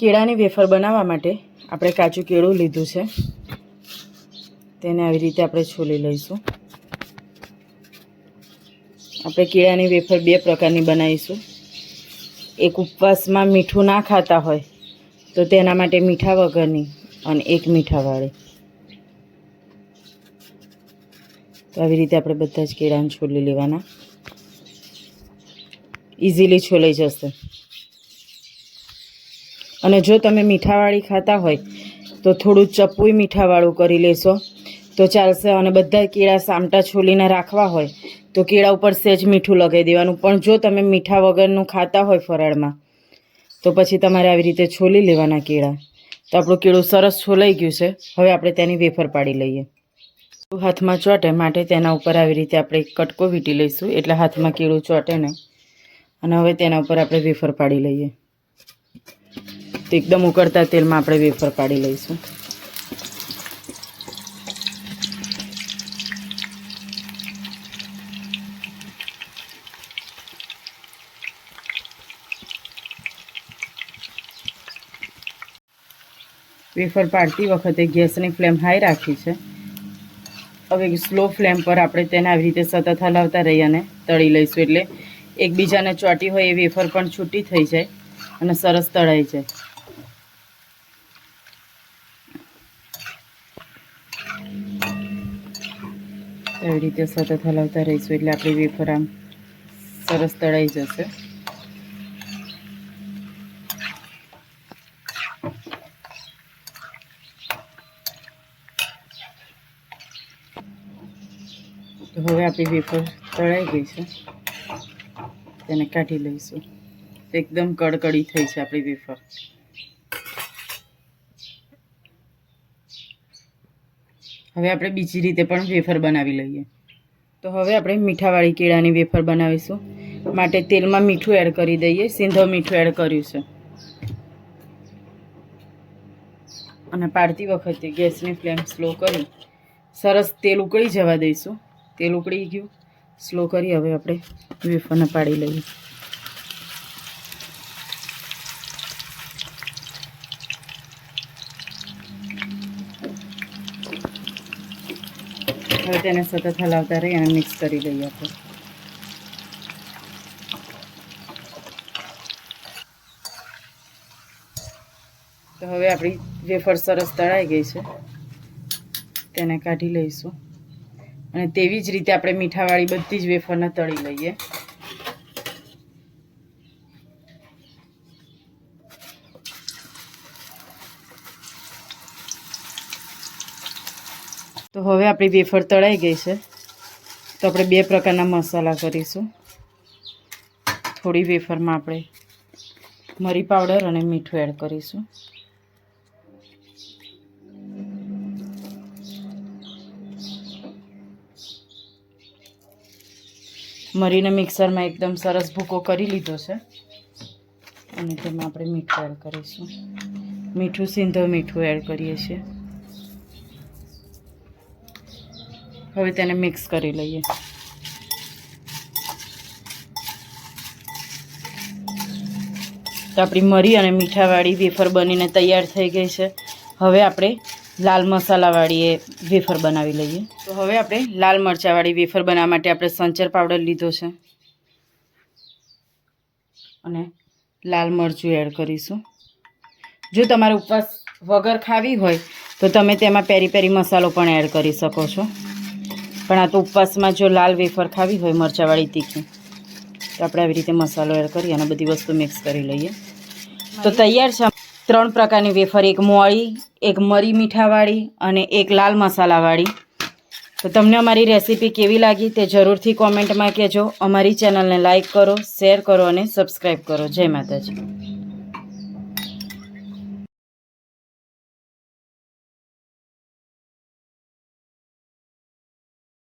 કેળાની વેફર બનાવવા માટે આપણે કાચું કેળું લીધું છે. તેને આવી રીતે આપણે છોલી લઈશું. આપણે કેળાની વેફર બે પ્રકારની બનાવીશું. એક ઉપવાસમાં મીઠું ના ખાતા હોય તો તેના માટે મીઠા વગરની અને એક મીઠાવાળી. તો આવી રીતે આપણે બધા જ કેળાને છોલી લેવાના. ઇઝીલી છોલાઈ જશે. અને જો તમે મીઠાવાળી ખાતા હોય, તો થોડું ચપુઈ મીઠાવાળું કરી લેશો. તો ચાલશે અને બધા કેળા સામટા છોલીને રાખવા હોય, તો કેળા ઉપર સહેજ મીઠું લગાવી દેવાનું. પણ જો તમે મીઠા વગરનું ખાતા હોય ફરાળમાં, તો પછી તમારે આવી રીતે છોલી લેવાના કેળા. તો આપણું કેળું સરસ છોલાઈ ગયું છે. હવે આપણે તેની વેફર પાડી લઈએ. હાથમાં ચોંટે માટે તેના ઉપર આવી રીતે આપણે કટકો વીટી લઈશું. એટલે હાથમાં કેળું ચોંટે નહીં. અને હવે તેના ઉપર આપણે વેફર પાડી લઈએ. તો એકદમ ઉકળતા તેલમાં આપણે વેફર પાડી લઈશું. વેફર પાડતી વખતે ગેસની ફ્લેમ હાઈ રાખી છે. હવે સ્લો ફ્લેમ પર આપણે તેને આવી રીતે સતત હલાવતા રહી અને તળી લઈશું. એટલે એકબીજાને ચોંટી હોય એ વેફર પણ છૂટી થઈ જાય અને સરસ તળાઈ જાય. એવી રીતે સતત હલાવતા રહીશું એટલે આપણી વેફર આમ સરસ તળાઈ જશે. તો હવે આપણી વેફર તળાઈ ગઈ છે. તેને કાઢી લઈશું. એકદમ કડકડી થઈ છે આપણી વેફર. હવે આપણે બીજી રીતે પણ વેફર બનાવી લઈએ. તો હવે આપણે મીઠાવાળી કેળાની વેફર બનાવીશું. માટે તેલમાં મીઠું એડ કરી દઈએ. સિંધો મીઠું એડ કર્યું છે. અને પાડતી વખતે ગેસની ફ્લેમ સ્લો કરી સરસ તેલ ઉકળી જવા દઈશું. તેલ ઉકળી ગયું. સ્લો કરી હવે આપણે વેફરને પાડી લઈએ. હવે તેને સતત હલાવતા રહી અને મિક્સ કરી દઈએ આપણે. તો હવે આપણી વેફર સરસ તળાઈ ગઈ છે. તેને કાઢી લઈશું. અને તેવી જ રીતે આપણે મીઠાવાળી બધી જ વેફરને તળી લઈએ. તો હવે આપણી વેફર તળાઈ ગઈ છે. તો આપણે બે પ્રકારના મસાલા કરીશું. થોડી વેફરમાં આપણે મરી પાવડર અને મીઠું એડ કરીશું. મરીને મિક્સરમાં એકદમ સરસ ભૂકો કરી લીધો છે. અને તેમાં આપણે મીઠું એડ કરીશું. મીઠું સિંધો મીઠું એડ કરીએ છીએ. હવે તેને મિક્સ કરી લઈએ. તો આપણી મરી અને મીઠાવાળી વેફર બનીને તૈયાર થઈ ગઈ છે. હવે આપણે લાલ મસાલાવાળી એ વેફર બનાવી લઈએ. તો હવે આપણે લાલ મરચાંવાળી વેફર બનાવવા માટે આપણે સંચર પાવડર લીધો છે. અને લાલ મરચું એડ કરીશું. જો તમારે ઉપવાસ વગર ખાવી હોય તો તમે તેમાં પેરી પેરી મસાલો પણ એડ કરી શકો છો. પણ આ તો ઉપવાસમાં જો લાલ વેફર ખાવી હોય મરચાંવાળી તીખી તો આપણે આવી રીતે મસાલો એડ કરી અને બધી વસ્તુ મિક્સ કરી લઈએ. તો તૈયાર છે. ત્રણ પ્રકારની વેફર એક મોળી એક મરી મીઠાવાળી અને એક લાલ મસાલાવાળી. તો તમને અમારી રેસીપી કેવી લાગી તે જરૂરથી કોમેન્ટમાં કહેજો. અમારી ચેનલને લાઇક કરો શેર કરો અને સબસ્ક્રાઈબ કરો. જય માતાજી.